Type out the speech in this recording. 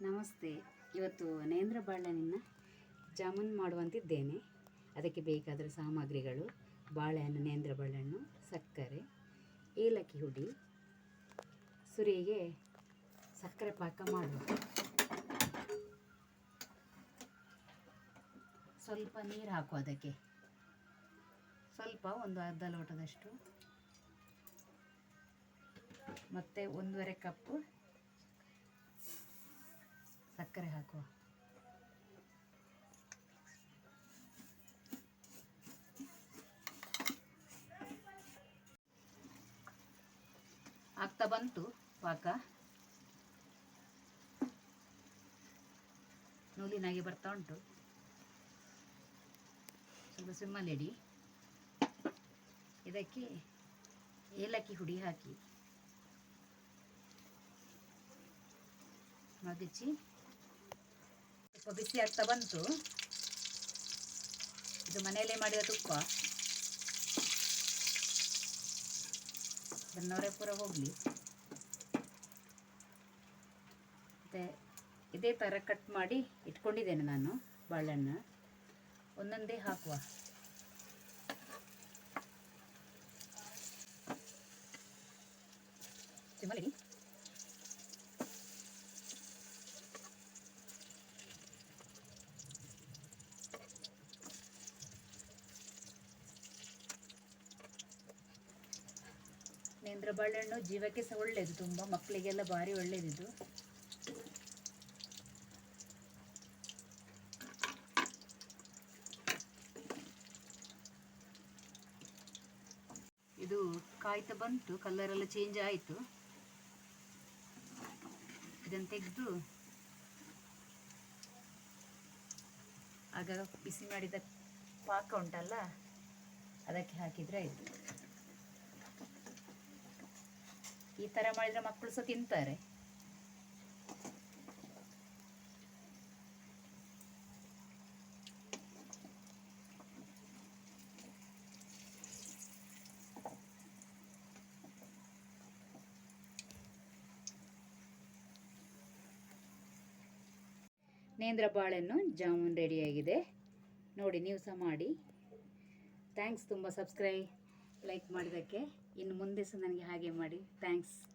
ನಮಸ್ತೆ. ಇವತ್ತು ನೇಂದ್ರ ಬಾಳೆಹಣ್ಣಿನ ಜಾಮೂನ್ ಮಾಡುವಂತಿದ್ದೇನೆ. ಅದಕ್ಕೆ ಬೇಕಾದ ಸಾಮಗ್ರಿಗಳು, ಬಾಳೆಹಣ್ಣು ನೇಂದ್ರ ಬಾಳೆಹಣ್ಣು, ಸಕ್ಕರೆ, ಏಲಕ್ಕಿ ಹುಡಿ, ಸುರಿಗೆ, ಸಕ್ಕರೆ ಪಾಕ ಮಾಡುವ ಸ್ವಲ್ಪ ನೀರು ಹಾಕು ಅದಕ್ಕೆ. ಸ್ವಲ್ಪ ಒಂದು ಅರ್ಧ ಲೋಟದಷ್ಟು. ಮತ್ತು ಒಂದೂವರೆ ಕಪ್ಪು ಸಕ್ಕರೆ ಹಾಕುವ ಆಗ್ತಾ ಬಂತು ಪಾಕ ನೂಲಿನಾಗೆ ಬರ್ತಾ ಉಂಟು ಸ್ವಲ್ಪ ಸಿಮ್ಮಲ್ಲಿಡಿ ಇದಕ್ಕೆ ಏಲಕ್ಕಿ ಹುಡಿ ಹಾಕಿ ಮಗಚಿ ತುಪ್ಪ ಬಿಸಿ ಆಗ್ತಾ ಬಂತು. ಇದು ಮನೆಯಲ್ಲೇ ಮಾಡಿದ ತುಪ್ಪ. ಬೆನ್ನೋರೆ ಪೂರ ಹೋಗಲಿ. ಮತ್ತು ಇದೇ ಥರ ಕಟ್ ಮಾಡಿ ಇಟ್ಕೊಂಡಿದ್ದೇನೆ ನಾನು ಬಾಳೆಹಣ್ಣು. ಒಂದೊಂದೇ ಹಾಕುವ. ಸಿಮ್ಮಲಿ ನೇಂದ್ರ ಬಾಳೆಹಣ್ಣು ಜೀವಕ್ಕೆ ಸಹ ಒಳ್ಳೆಯದು ತುಂಬ ಮಕ್ಕಳಿಗೆಲ್ಲ ಭಾರಿ ಒಳ್ಳೆಯದಿದು ಇದು ಕಾಯ್ತಾ ಬಂತು ಕಲರೆಲ್ಲ ಚೇಂಜ್ ಆಯಿತು. ಇದನ್ನು ತೆಗೆದು ಆಗ ಬಿಸಿ ಮಾಡಿದ ಪಾಕ ಉಂಟಲ್ಲ, ಅದಕ್ಕೆ ಹಾಕಿದರೆ ಆಯಿತು. ಈ ಥರ ಮಾಡಿದರೆ ಮಕ್ಕಳು ಸಹ ತಿಂತಾರೆ. ನೇಂದ್ರ ಬಾಳೆಹಣ್ಣು ಜಾಮೂನ್ ರೆಡಿಯಾಗಿದೆ ನೋಡಿ, ನೀವು ಸಹ ಮಾಡಿ. ಥ್ಯಾಂಕ್ಸ್ ತುಂಬ ಸಬ್ಸ್ಕ್ರೈಬ್ ಲೈಕ್ ಮಾಡಿದ್ದಕ್ಕೆ. ಇನ್ನು ಮುಂದೆ ಸಹ ನನಗೆ ಹಾಗೆ ಮಾಡಿ. ಥ್ಯಾಂಕ್ಸ್